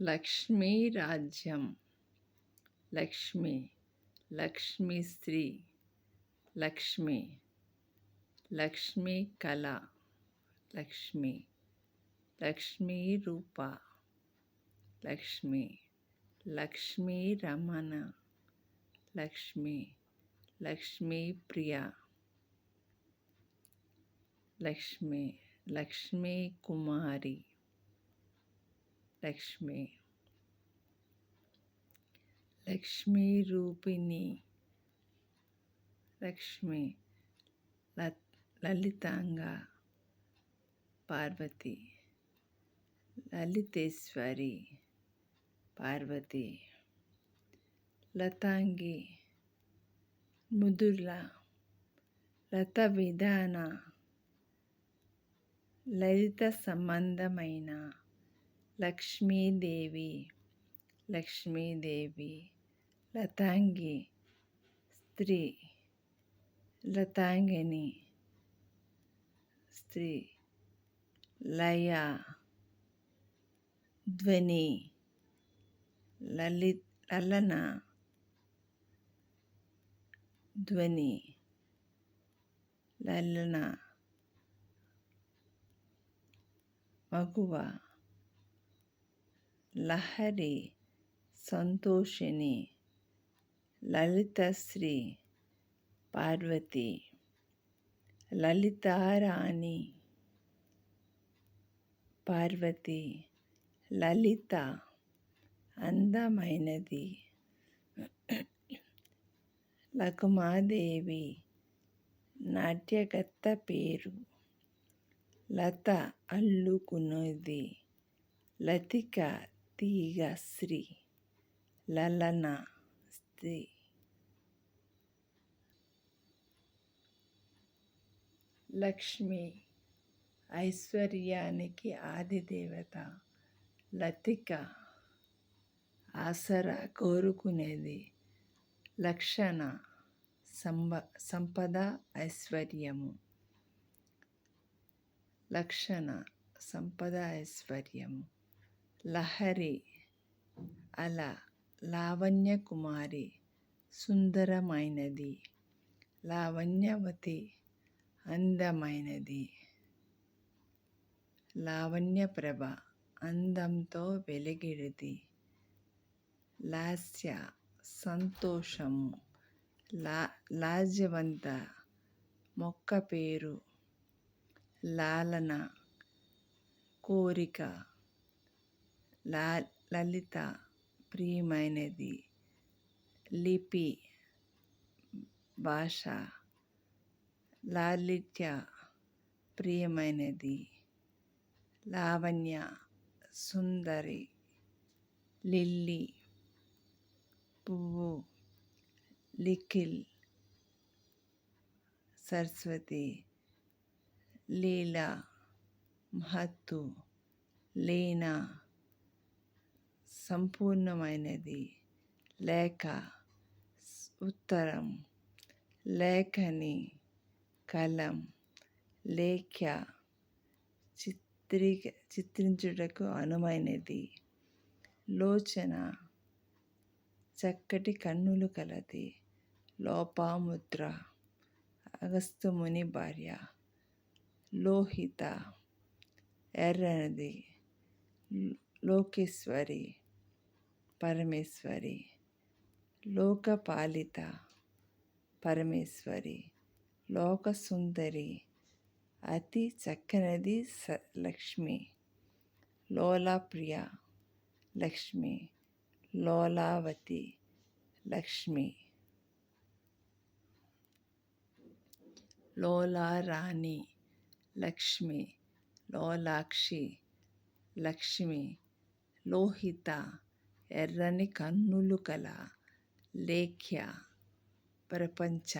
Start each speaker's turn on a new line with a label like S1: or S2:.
S1: లక్ష్మీ రాజ్యం లక్ష్మి లక్ష్మీ స్త్రీ లక్ష్మి లక్ష్మీ కళ లక్ష్మి లక్ష్మీ రూప లక్ష్మి లక్ష్మీ రమణ లక్ష్మి లక్ష్మీ ప్రియ లక్ష్మి లక్ష్మీ కుమారి లక్ష్మి. లక్ష్మీ రూపిణి. లక్ష్మి లలితాంగ పార్వతి. లలితేశ్వరి పార్వతి. లతాంగి ముదుర్ల. లత విధాన లలిత సంబంధమైన లక్ష్మీదేవి లక్ష్మీదేవి లతాంగి స్త్రీ లతాంగిని స్త్రీ లయ ధ్వని లలిత్ లలన ధ్వని లలన మగువ లహరి సంతోషిని లలితశ్రీ పార్వతి లలితారాణి పార్వతి లలిత అందమైనది. లకుమాదేవి నాట్యగత్త పేరు. లత అల్లుకున్నది. లతిక తీగ శ్రీ లలన స్త్రీ. లక్ష్మి ఐశ్వర్యానికి ఆదిదేవత లతిక ఆసరా కోరుకునేది లక్షణ సంబ సంపద ఐశ్వర్యము. లక్షణ సంపద ఐశ్వర్యము. లహరి అల లావణ్య కుమారి సుందరమైనది లావణ్యవతి అందమైనది. లావణ్యప్రభ అందంతో వెలిగిడిది. లాస్య సంతోషము. లా లాజ్యవంత మొక్క పేరు లాలన కోరిక. లా లలిత ప్రియమైనది. లిపి భాష లాలిత్య ప్రియమైనది. లావణ్య సుందరి లిల్లీ పువ్వు లిఖిల్ సరస్వతి లీలా మహత్తు లీనా సంపూర్ణమైనది. లేఖ ఉత్తరం. లేఖని కలం. లేఖ్య చిత్రీ చిత్రించుటకు అనుమైనది లోచన. చక్కటి కన్నులు కలది. లోపాముద్ర. అగస్త్యముని భార్య. లోహిత. ఎర్రనది. లోకేశ్వరి పరమేశ్వరి లోకపాలిత పరమేశ్వరి లోకసుందరి అతి చక్కనిది స లక్ష్మి లోలాప్రియ లక్ష్మి లోలావతి లక్ష్మి. లోలారాణి లక్ష్మి లోలాక్షి లక్ష్మి. లోహిత ఎర్రని కన్నులు కల లేఖ్య ప్రపంచ